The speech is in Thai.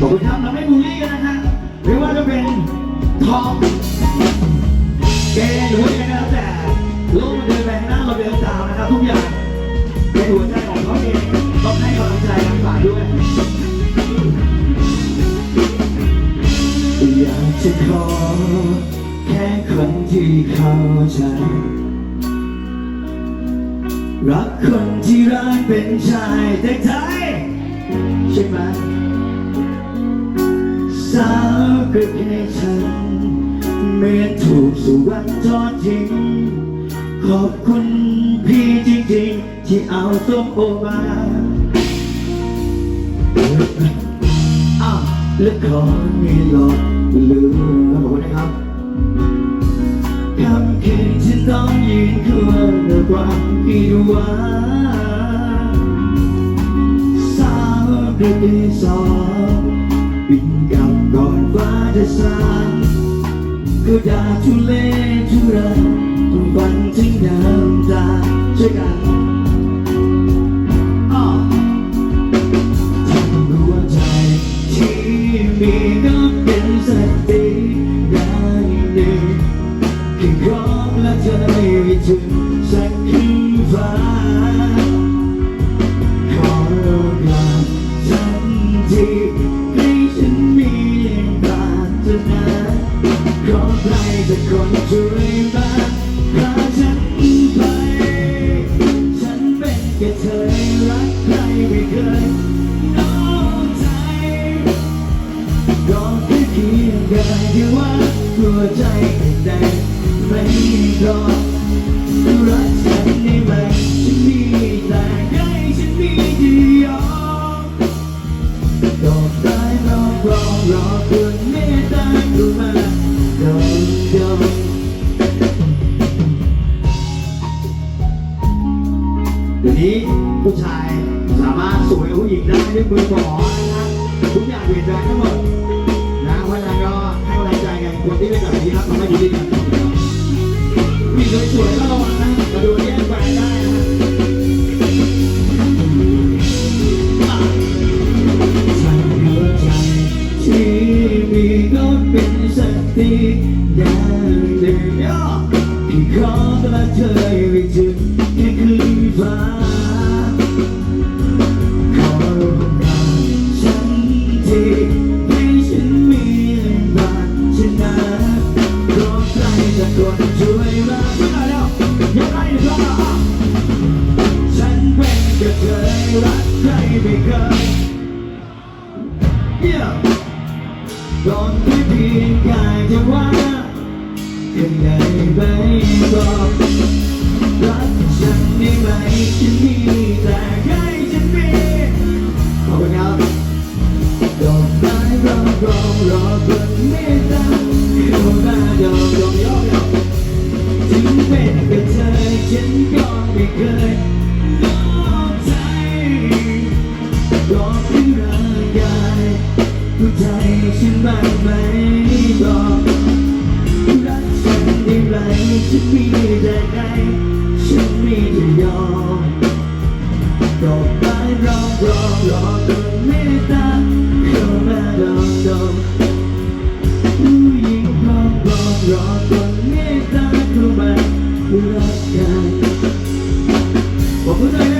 ขอบคุณครับเราไม่บูลลี่กันนะฮะไม่ว่าจะเป็นทอมเกย์หรือว่ายังไงก็แล้วแต่โลกมันเดินไปข้างหน้าเราเดินตามนะครับทุกอย่างในหัวใจของเขาเองต้องให้กำลังใจทั้งฝ่ายด้วยอยากจะขอแค่คนที่เข้าใจ รักคนที่รักเป็นชายแต่ไทยใช่ไหม สาวก็แค่ฉันเมื่อถูกสุวรรณทอดทิ้ง ขอบคุณพี่จริงๆ ที่เอาส้มโอมาอ้าวและขอมีหลอกลืมขอบคุณนะครับคำคืนที่ต้องยืนคือเรื่องความผิดวังสาวเดือนที่สอง บินกลับก่อนฟ้าจะสางก็ด่าทุเลทุรังต้องฟันถึงน้ำตาช่วยกันทั้งหัวใจที่มีก็เป็นสติอย่างหนึ่งแค่ขอและเธอไม่ถึงสักคืนฟ้า ใครไม่เคยน้อยใจแค่เพียงกายที่ว่ตัวใจแต่ไม่รอ ผู้ชาย สามารถสวยกับผู้หญิงได้ด้วยมือหมอนะครับทุกอย่างเปลี่ยนแปลงทั้งหมดนะเพราะฉะนั้นก็ให้กำลังใจกันคนที่เป็นแบบนี้ครับทำให้ดีดีกันมีสวยๆก็ระวังนะมาดูแย่งแฟนได้นะฉันหัวใจที่มีก็เป็นสติอย่างเดียวที่ขอและเธอไม่ถึง อนที่เพียงกายจะว่ายังไงไม่บอกรักฉันได้ไหมฉันมี อกให้รักยายหัวใจฉันบ้าไหมบอกรักฉันได้ไรจะมีแต่ใครฉันไม่จะยอมตกไปรอรอรอจนเมตตาเข้ามาดอกดอกผู้หญิงพร้อมรอรอจนเมตตาเข้ามารักกันบอกผู้ชาย